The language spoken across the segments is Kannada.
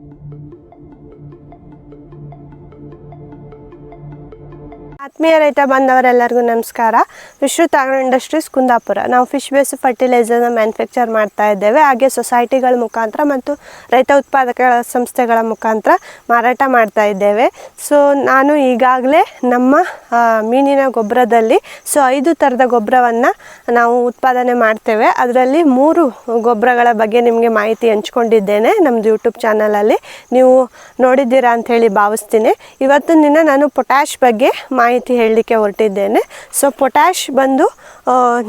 Thank you. ಆತ್ಮೀಯ ರೈತ ಬಂದವರೆಲ್ಲರಿಗೂ ನಮಸ್ಕಾರ. Vishrut agro industries Kundapura. ನಾವು ಫಿಶ್ ಬೇಸ್ ಫರ್ಟಿಲೈಸರ್ನ ಮ್ಯಾನುಫ್ಯಾಕ್ಚರ್ ಮಾಡ್ತಾ ಇದ್ದೇವೆ. ಹಾಗೆ ಸೊಸೈಟಿಗಳ ಮುಖಾಂತರ ಮತ್ತು ರೈತ ಉತ್ಪಾದಕ ಸಂಸ್ಥೆಗಳ ಮುಖಾಂತರ ಮಾರಾಟ ಮಾಡ್ತಾ ಇದ್ದೇವೆ. ಸೊ, ನಾನು ಈಗಾಗಲೇ ನಮ್ಮ ಮೀನಿನ ಗೊಬ್ಬರದಲ್ಲಿ, ಸೊ, ಐದು ಥರದ ಗೊಬ್ಬರವನ್ನು ನಾವು ಉತ್ಪಾದನೆ ಮಾಡ್ತೇವೆ. ಅದರಲ್ಲಿ ಮೂರು ಗೊಬ್ಬರಗಳ ಬಗ್ಗೆ ನಿಮಗೆ ಮಾಹಿತಿ ಹಂಚ್ಕೊಂಡಿದ್ದೇನೆ ನಮ್ಮದು ಯೂಟ್ಯೂಬ್ ಚಾನಲಲ್ಲಿ. ನೀವು ನೋಡಿದ್ದೀರಾ ಹೇಳಿ ಭಾವಿಸ್ತೀನಿ. ಇವತ್ತಿನ ದಿನ ನಾನು ಪೊಟ್ಯಾಶ್ ಬಗ್ಗೆ ಮಾಹಿತಿ ಹೇಳಲಿಕ್ಕೆ ಹೊರಟಿದ್ದೇನೆ. ಸೊ ಪೊಟ್ಯಾಶ್ ಬಂದು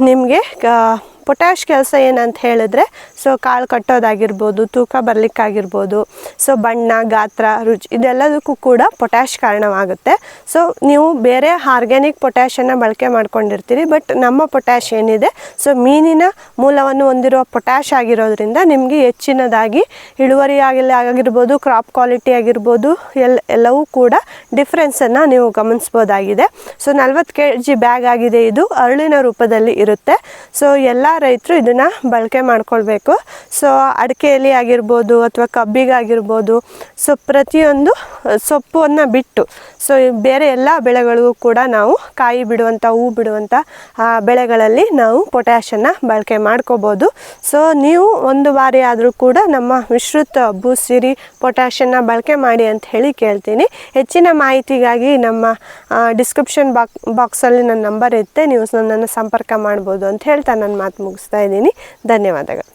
ನಿಮಗೆ ಪೊಟ್ಯಾಶ್ ಕೆಲಸ ಏನಂತ ಹೇಳಿದ್ರೆ ಸೊ ಕಾಳು ಕಟ್ಟೋದಾಗಿರ್ಬೋದು, ತೂಕ ಬರಲಿಕ್ಕಾಗಿರ್ಬೋದು ಸೊ ಬಣ್ಣ, ಗಾತ್ರ, ರುಚಿ, ಇದೆಲ್ಲದಕ್ಕೂ ಕೂಡ ಪೊಟ್ಯಾಶ್ ಕಾರಣವಾಗುತ್ತೆ. ಸೊ ನೀವು ಬೇರೆ ಆರ್ಗ್ಯಾನಿಕ್ ಪೊಟ್ಯಾಶನ್ನು ಬಳಕೆ ಮಾಡ್ಕೊಂಡಿರ್ತೀರಿ ಬಟ್ ನಮ್ಮ ಪೊಟ್ಯಾಶ್ ಏನಿದೆ ಸೊ ಮೀನಿನ ಮೂಲವನ್ನು ಹೊಂದಿರುವ ಪೊಟ್ಯಾಶ್ ಆಗಿರೋದ್ರಿಂದ ನಿಮಗೆ ಹೆಚ್ಚಿನದಾಗಿ ಇಳುವರಿ ಆಗಿರ್ಬೋದು ಕ್ರಾಪ್ ಕ್ವಾಲಿಟಿ ಆಗಿರ್ಬೋದು ಎಲ್ಲ ಎಲ್ಲವೂ ಕೂಡ ಡಿಫ್ರೆನ್ಸನ್ನು ನೀವು ಗಮನಿಸ್ಬೋದಾಗಿದೆ. ಸೊ ನಲ್ವತ್ತು ಕೆ ಜಿ ಬ್ಯಾಗ್ ಆಗಿದೆ ಇದು, ಅರಳಿನ ರೂಪದಲ್ಲಿ ಇರುತ್ತೆ. ಸೊ ಎಲ್ಲ ರೈತರು ಇದನ್ನು ಬಳಕೆ ಮಾಡ್ಕೊಳ್ಬೇಕು. ಸೊ ಅಡಿಕೆಯಲ್ಲಿ ಆಗಿರ್ಬೋದು ಅಥವಾ ಕಬ್ಬಿಗಾಗಿರ್ಬೋದು. ಸೊ ಪ್ರತಿಯೊಂದು ಸೊಪ್ಪನ್ನು ಬಿಟ್ಟು ಸೊ ಬೇರೆ ಎಲ್ಲ ಬೆಳೆಗಳಿಗೂ ಕೂಡ ನಾವು ಕಾಯಿ ಬಿಡುವಂಥ, ಹೂ ಬಿಡುವಂಥ ಬೆಳೆಗಳಲ್ಲಿ ನಾವು ಪೊಟ್ಯಾಷನ್ನು ಬಳಕೆ ಮಾಡ್ಕೋಬೋದು. ಸೊ ನೀವು ಒಂದು ಬಾರಿ ಆದರೂ ಕೂಡ ನಮ್ಮ ವಿಶ್ರುತ ಭೂಸಿರಿ ಪೊಟ್ಯಾಷನ್ನು ಬಳಕೆ ಮಾಡಿ ಅಂತ ಹೇಳಿ ಕೇಳ್ತೀನಿ. ಹೆಚ್ಚಿನ ಮಾಹಿತಿಗಾಗಿ ನಮ್ಮ ಡಿಸ್ಕ್ರಿಪ್ಷನ್ ಬಾಕ್ ಬಾಕ್ಸಲ್ಲಿ ನನ್ನ ನಂಬರ್ ಇರುತ್ತೆ. ನೀವು ನನ್ನನ್ನು ಸಂಪರ್ಕ ಮಾಡ್ಬೋದು ಅಂತ ಹೇಳ್ತಾ ನನ್ನ ಮಾತು ಮುಗಿಸ್ತಾ ಇದ್ದೀನಿ. ಧನ್ಯವಾದಗಳು.